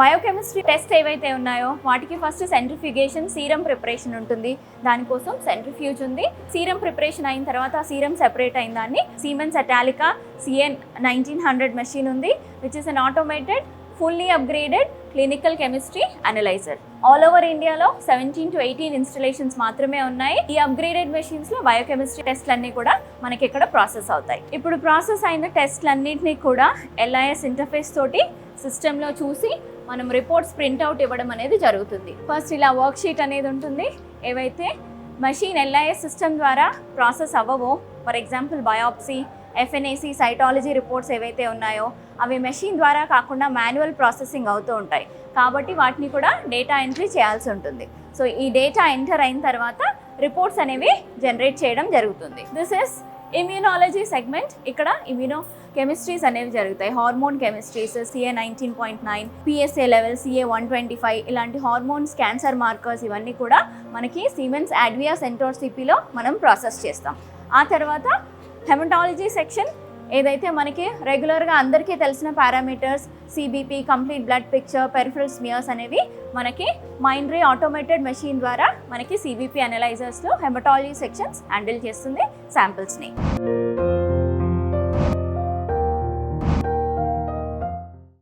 Biochemistry test ఏవైతే ఉన్నాయో వాటికి ఫస్ట్ సెంట్రిఫ్యూగేషన్ సీరం ప్రిపరేషన్ ఉంటుంది. దానికోసం సెంట్రిఫ్యూజ్ ఉంది. సీరం ప్రిపరేషన్ అయిన తర్వాత ఆ సీరం సెపరేట్ అయిన దాన్ని Siemens Atellica CN nineteen hundred machine ఉంది which is an automated fully upgraded clinical chemistry analyser all over ఇండియాలో సెవెంటీన్ టు ఎయిటీన్ ఇన్స్టలేషన్స్ మాత్రమే ఉన్నాయి. ఈ అప్గ్రేడెడ్ మెషిన్స్లో బయోకెమిస్ట్రీ టెస్ట్లన్నీ కూడా మనకి ఇక్కడ ప్రాసెస్ అవుతాయి. ఇప్పుడు ప్రాసెస్ అయిన టెస్ట్లన్నింటినీ కూడా ఎల్ఐఎస్ ఇంటర్ఫేస్ తోటి సిస్టంలో చూసి మనం రిపోర్ట్స్ ప్రింట్అవుట్ ఇవ్వడం అనేది జరుగుతుంది. ఫస్ట్ ఇలా వర్క్షీట్ అనేది ఉంటుంది. ఏవైతే మషీన్ ఎల్ఐఎస్ సిస్టమ్ ద్వారా process అవ్వవో for example biopsy FNAC cytology reports ఏవైతే ఉన్నాయో అవి మెషిన్ ద్వారా కాకుండా మాన్యువల్ ప్రాసెసింగ్ అవుతూ ఉంటాయి. కాబట్టి వాటిని కూడా డేటా ఎంట్రీ చేయాల్సి ఉంటుంది. సో ఈ డేటా ఎంటర్ అయిన తర్వాత రిపోర్ట్స్ అనేవి జనరేట్ చేయడం జరుగుతుంది. దిస్ ఇస్ ఇమ్యూనాలజీ సెగ్మెంట్ ఇక్కడ ఇమ్యూనో కెమిస్ట్రీస్ అనేవి జరుగుతాయి. Hormone chemistries CA nineteen point nine PSA level CA one twenty five ఇలాంటి హార్మోన్స్ క్యాన్సర్ మార్కర్స్ ఇవన్నీ కూడా మనకి సిమెన్స్ అడ్వియా సెంటోర్ సిపిలో మనం ప్రాసెస్ చేస్తాం. ఆ తర్వాత హెమటాలజీ సెక్షన్ ఏదైతే మనకి రెగ్యులర్గా అందరికీ తెలిసిన parameters CBP complete blood picture peripheral smears అనేవి మనకి మైండ్రీ ఆటోమేటెడ్ మెషిన్ ద్వారా మనకి సిబిపి అనలైజర్స్లో హెమటాలజీ సెక్షన్స్ హ్యాండిల్ చేస్తుంది శాంపిల్స్ని